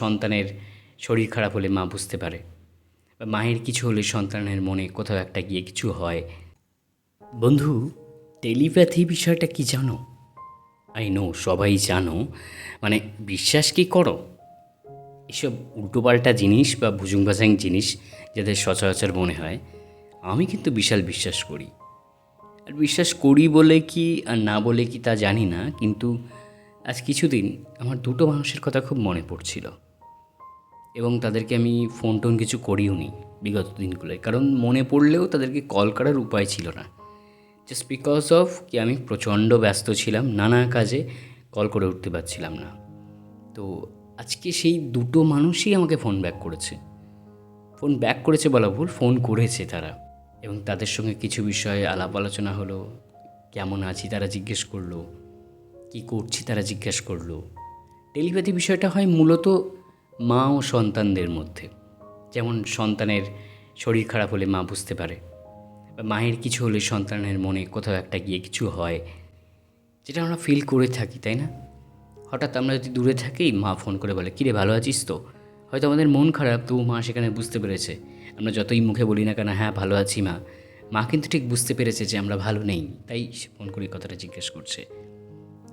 সন্তানের শরীর খারাপ হলে মা বুঝতে পারে। বা মায়ের কিছু হলে সন্তানের মনে কোথাও একটা গিয়ে কিছু হয়। বন্ধু, টেলিপ্যাথি বিষয়টা কি জানো? আই নো সবাই জানো। মানে বিশ্বাস কি করো? এসব উল্টোপাল্টা জিনিস বা ভুজুং ভাজাং জিনিস যাদের সচরাচর মনে হয়, আমি কিন্তু বিশাল বিশ্বাস করি। আর বিশ্বাস করি বলে কি আর না বলে কি তা জানি না, কিন্তু আজ কিছুদিন আমার দুটো মানুষের কথা খুব মনে পড়ছিল। এবং তাদেরকে আমি ফোন টোন কিছু করিও নি বিগত দিনগুলোয়। কারণ মনে পড়লেও তাদেরকে কল করার উপায় ছিল না। জাস্ট বিকজ অফ কি আমি প্রচণ্ড ব্যস্ত ছিলাম, নানা কাজে কল করে উঠতে পারছিলাম না। তো আজকে সেই দুটো মানুষই আমাকে ফোন ব্যাক করেছে। ফোন ব্যাক করেছে বলা ভুল, ফোন করেছে তারা। এবং তাদের সঙ্গে কিছু বিষয়ে আলাপ আলোচনা হলো, কেমন আছি তারা জিজ্ঞেস করল, কি করছি তারা জিজ্ঞেস করল। টেলিপ্যাথি বিষয়টা হয় মূলত মা ও সন্তানদের মধ্যে। যেমন সন্তানের শরীর খারাপ হলে মা বুঝতে পারে। বা মায়ের কিছু হলে সন্তানের মনে কোথাও একটা গিয়ে কিছু হয়, যেটা আমরা ফিল করে থাকি, তাই না? হঠাৎ আমরা যদি দূরে থাকি, মা ফোন করে বলে, কিরে, ভালো আছিস তো? হয়তো আমাদের মন খারাপ, তবু মা সেখানে বুঝতে পেরেছে। আমরা যতই মুখে বলি না কেন হ্যাঁ ভালো আছি মা। মা কিন্তু ঠিক বুঝতে পেরেছে যে আমরা ভালো নেই, তাই সে ফোন করে কথাটা জিজ্ঞেস করছে।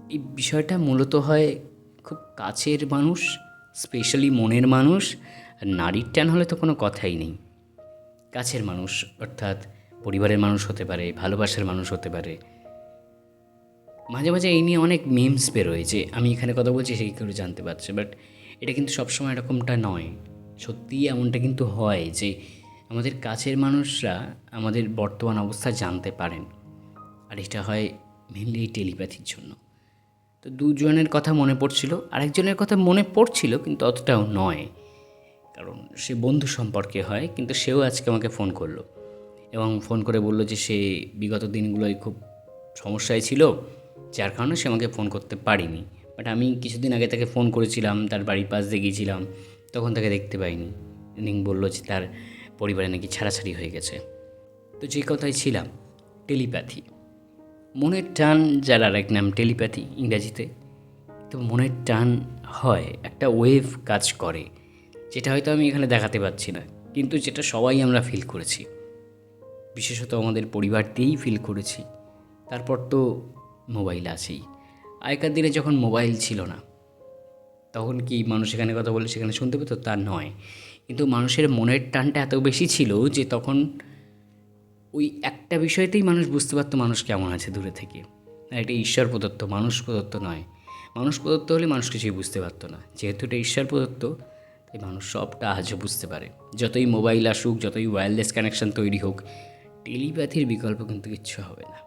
এই বিষয়টা মূলত হয় খুব কাছের মানুষ স্পেশালি মনের মানুষ আর নারীর টান হলে তো কোনো কথাই নেই। কাছের মানুষ, অর্থাৎ পরিবারের মানুষ হতে পারে, ভালোবাসার মানুষ হতে পারে। মাঝে মাঝে এই নিয়ে অনেক মিমস বেরোয় যে, আমি এখানে কথা বলছি সেই কেউ জানতে পারছে? বাট এটা কিন্তু সবসময় এরকমটা নয়। সত্যিই এমনটা কিন্তু হয় যে, আমাদের কাছের মানুষরা আমাদের বর্তমান অবস্থা জানতে পারেন। আর এটা হয় মেনলি টেলিপ্যাথির জন্য। তো দুজনের কথা মনে পড়ছিল, আরেকজনের কথা মনে পড়ছিল, কিন্তু অতটাও নয়। কারণ সে বন্ধু সম্পর্কে হয়, কিন্তু সেও আজকে আমাকে ফোন করল এবং ফোন করে বলল যে সে বিগত দিনগুলোয় খুব সমস্যায় ছিল, যার কারণে সে আমাকে ফোন করতে পারিনি। বাট আমি কিছুদিন আগে তাকে ফোন করেছিলাম, তার বাড়ির পাশ দিয়ে গিয়েছিলাম, তখন তাকে দেখতে পাইনি। নিং বলল যে তার পরিবারে নাকি ছাড়াছাড়ি হয়ে গেছে। তো যে কথায় ছিলাম, টেলিপ্যাথি। মনের টান যার আর এক নাম টেলিপ্যাথি ইংরাজিতে, তো মনের টান হয় একটা ওয়েভ কাজ করে, যেটা হয়তো আমি এখানে দেখাতে পারছি না, কিন্তু যেটা সবাই আমরা ফিল করেছি। বিশেষত আমাদের পরিবার দিয়েই ফিল করেছি। তারপর তো মোবাইল আছেই। আগেকার দিনে যখন মোবাইল ছিল না, তখন কি মানুষ এখানে কথা বলে সেখানে শুনতে পেতো? তা নয়। কিন্তু মানুষের মনের টানটা এত বেশি ছিল যে তখন ওই একটা বিষয়তেই মানুষ বুঝতে পারতো মানুষ কেমন আছে দূরে থেকে। আর এটা ঈশ্বর প্রদত্ত, মানুষ প্রদত্ত নয়। মানুষ প্রদত্ত হলে মানুষ কিছুই বুঝতে পারতো না। যেহেতু এটা ঈশ্বর প্রদত্ত, তাই মানুষ সবটা আজও বুঝতে পারে। যতই মোবাইল আসুক, যতই ওয়্যারলেস কানেকশন তৈরি হোক, টেলিপ্যাথির বিকল্প কিন্তু কিচ্ছু না না হবে না।